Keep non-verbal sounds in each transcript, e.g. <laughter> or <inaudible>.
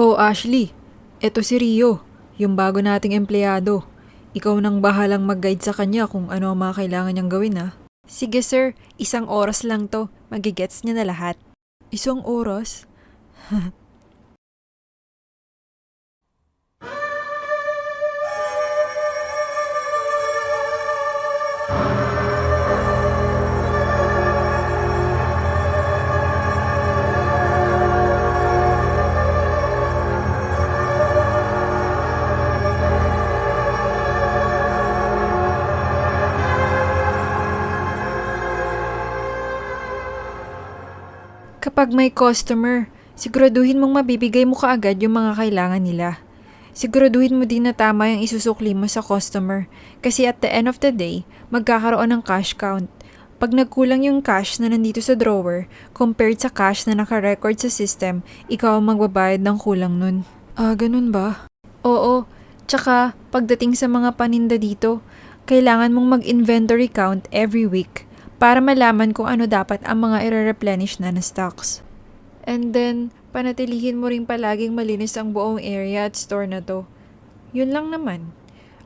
Oh, Ashley. Eto si Rio, yung bago nating empleyado. Ikaw nang bahalang mag-guide sa kanya kung ano ang mga kailangan niyang gawin, ha? Sige, sir. Isang oras lang to. Magigets niya na lahat. Isang oras? <laughs> Kapag may customer, siguraduhin mong mabibigay mo kaagad yung mga kailangan nila. Siguraduhin mo din na tama yung isusukli mo sa customer kasi at the end of the day, magkakaroon ng cash count. Pag nagkulang yung cash na nandito sa drawer compared sa cash na nakarecord sa system, ikaw ang magbabayad ng kulang nun. Ah, ganun ba? Oo. Tsaka, pagdating sa mga paninda dito, kailangan mong mag-inventory count every week para malaman kung ano dapat ang mga i-replenish na na stocks. And then, panatilihin mo rin palaging malinis ang buong area at store na to. Yun lang naman.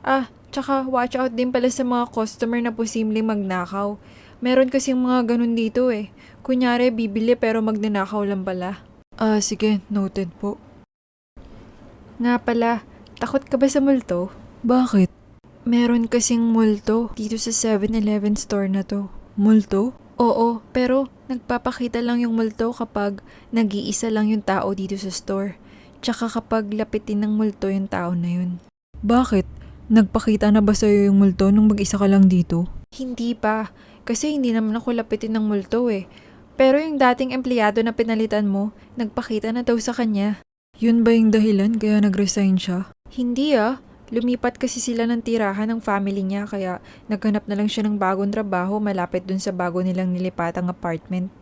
Ah, tsaka watch out din pala sa mga customer na posibleng magnakaw. Meron kasing mga ganun dito eh. Kunyari, bibili pero magnanakaw lang pala. Ah, sige. Noted po. Nga pala, takot ka ba sa multo? Bakit? Meron kasing multo dito sa 7-Eleven store na to. Multo? Oo, pero nagpapakita lang yung multo kapag nag-iisa lang yung tao dito sa store. Tsaka kapag lapitin ng multo yung tao na yun. Bakit? Nagpakita na ba sa'yo yung multo nung mag-isa ka lang dito? Hindi pa. Kasi hindi naman ako lapitin ng multo eh. Pero yung dating empleyado na pinalitan mo, nagpakita na daw sa kanya. Yun ba yung dahilan kaya nag-resign siya? Hindi ah. Lumipat kasi sila ng tirahan ng family niya kaya naghanap na lang siya ng bagong trabaho malapit dun sa bago nilang nilipatang apartment.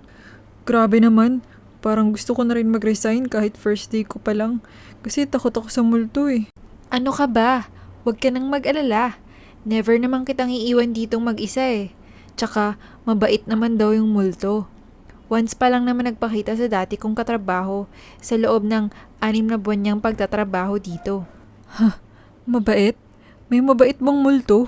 Grabe naman. Parang gusto ko na rin mag-resign kahit first day ko pa lang. Kasi takot ako sa multo eh. Ano ka ba? Huwag ka nang mag-alala. Never naman kitang iiwan ditong mag-isa eh. Tsaka, mabait naman daw yung multo. Once pa lang naman nagpakita sa dati kong katrabaho sa loob ng anim na buwan niyang pagtatrabaho dito. Ha? Mabait? May mabait bang multo?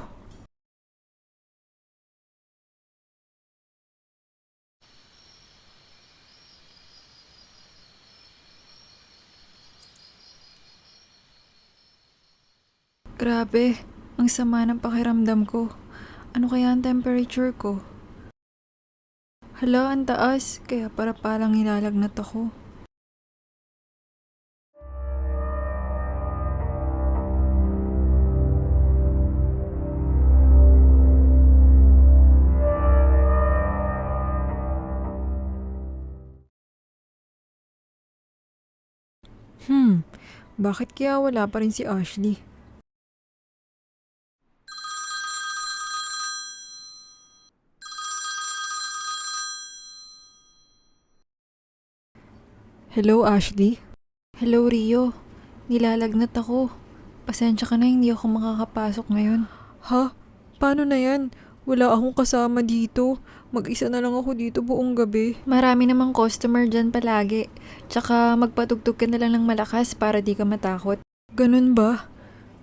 Grabe, ang sama ng pakiramdam ko. Ano kaya ang temperature ko? Hala, ang taas. Kaya para palang nilalagnat ako. Bakit kaya wala pa rin si Ashley? Hello, Ashley? Hello, Rio. Nilalagnat ako. Pasensya ka na, hindi ako makakapasok ngayon. Ha? Paano na yan? Wala akong kasama dito. Mag-isa na lang ako dito buong gabi. Marami namang customer dyan palagi. Tsaka magpatugtog ka na lang ng malakas para di ka matakot. Ganun ba?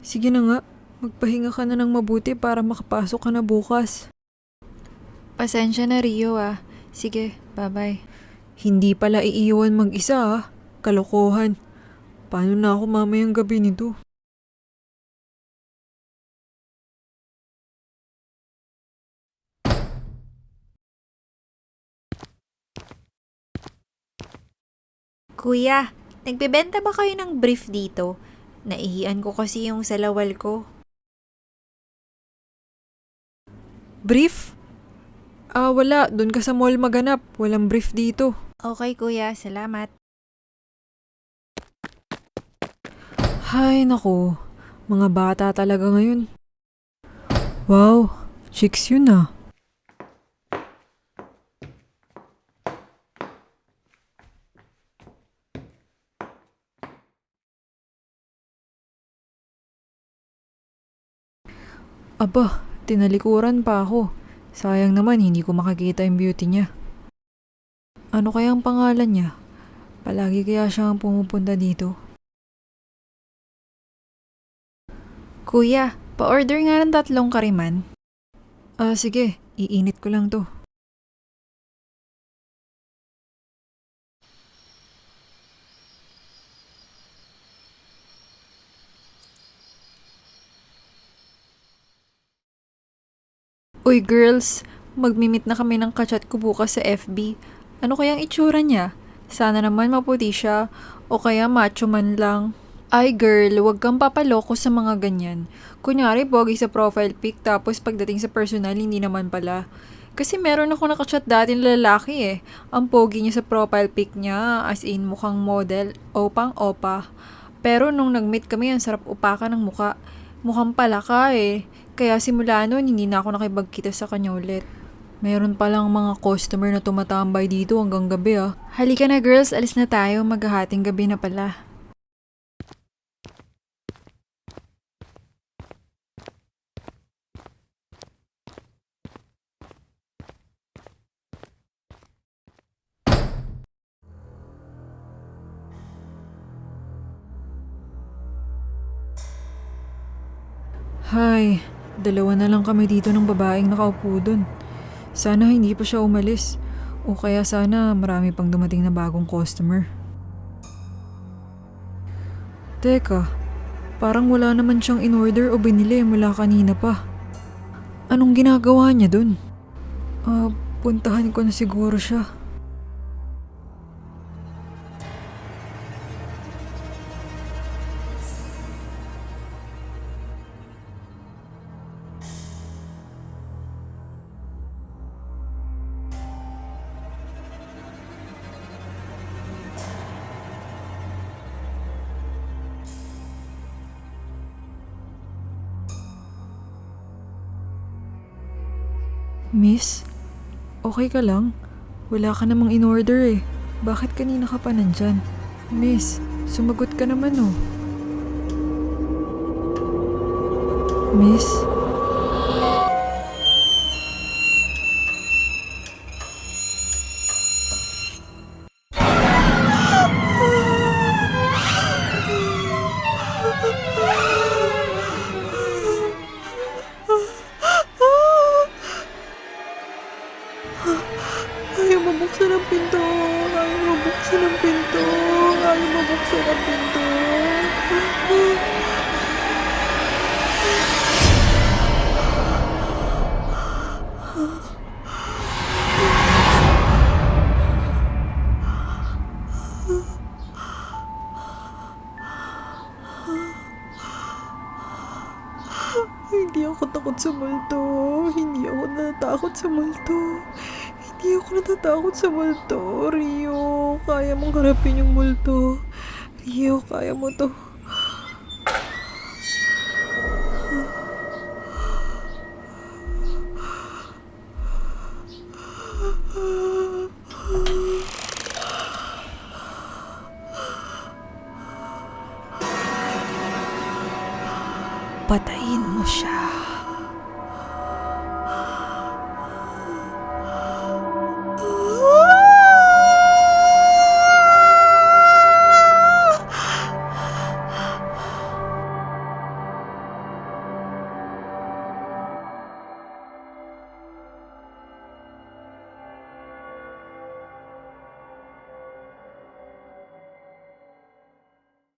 Sige na nga. Magpahinga ka na ng mabuti para makapasok ka na bukas. Pasensya na Rio ah. Sige, bye-bye. Hindi pala iiwan mag-isa ah. Kalokohan. Paano na ako mamayang gabi nito? Kuya, nagbebenta ba kayo ng brief dito? Naihian ko kasi yung salawal ko. Brief? Ah, wala. Doon ka sa mall maganap. Walang brief dito. Okay kuya, salamat. Hay, nako. Mga bata talaga ngayon. Wow, chicks yun ah. Aba, tinalikuran pa ako. Sayang naman hindi ko makakita yung beauty niya. Ano kaya ang pangalan niya? Palagi kaya siya pumupunta dito. Kuya, pa-order nga ng tatlong kariman. Ah, sige. Iinit ko lang to. Uy girls, magmimit na kami ng kachat ko bukas sa FB. Ano kayang itsura niya? Sana naman maputi siya o kaya macho man lang. Ay girl, wag kang papaloko sa mga ganyan. Kunyari, pogi sa profile pic tapos pagdating sa personal, hindi naman pala. Kasi meron ako nakachat dati na lalaki eh. Ang pogi niya sa profile pic niya, as in mukhang model, opang opa. Pero nung nag-meet kami, ang sarap upakan ng muka. Mukhang palaka eh. Kaya simula noon, hindi na ako nakibagkita sa kanya ulit. Meron palang mga customer na tumatambay dito hanggang gabi ah. Halika na girls, alis na tayo. Maghahating gabi na pala. Hay, dalawa na lang kami dito ng babaeng nakaupo dun. Sana hindi pa siya umalis. O kaya sana marami pang dumating na bagong customer. Teka, parang wala naman siyang in-order o binili mula kanina pa. Anong ginagawa niya dun? Ah, puntahan ko na siguro siya. Miss, okay ka lang? Wala ka namang in-order eh. Bakit kanina ka pa nandyan? Miss, sumagot ka naman oh. Miss? Ayaw mabuksan ang pinto. Ayaw mabuksan ang pinto. Ayaw mabuksan ang pinto. Hindi ako takot sa multo. Natatakot sa multo. Hindi ako natatakot sa multo. Rio, kaya mong harapin yung multo. Rio, kaya mo to. Patayin mo siya.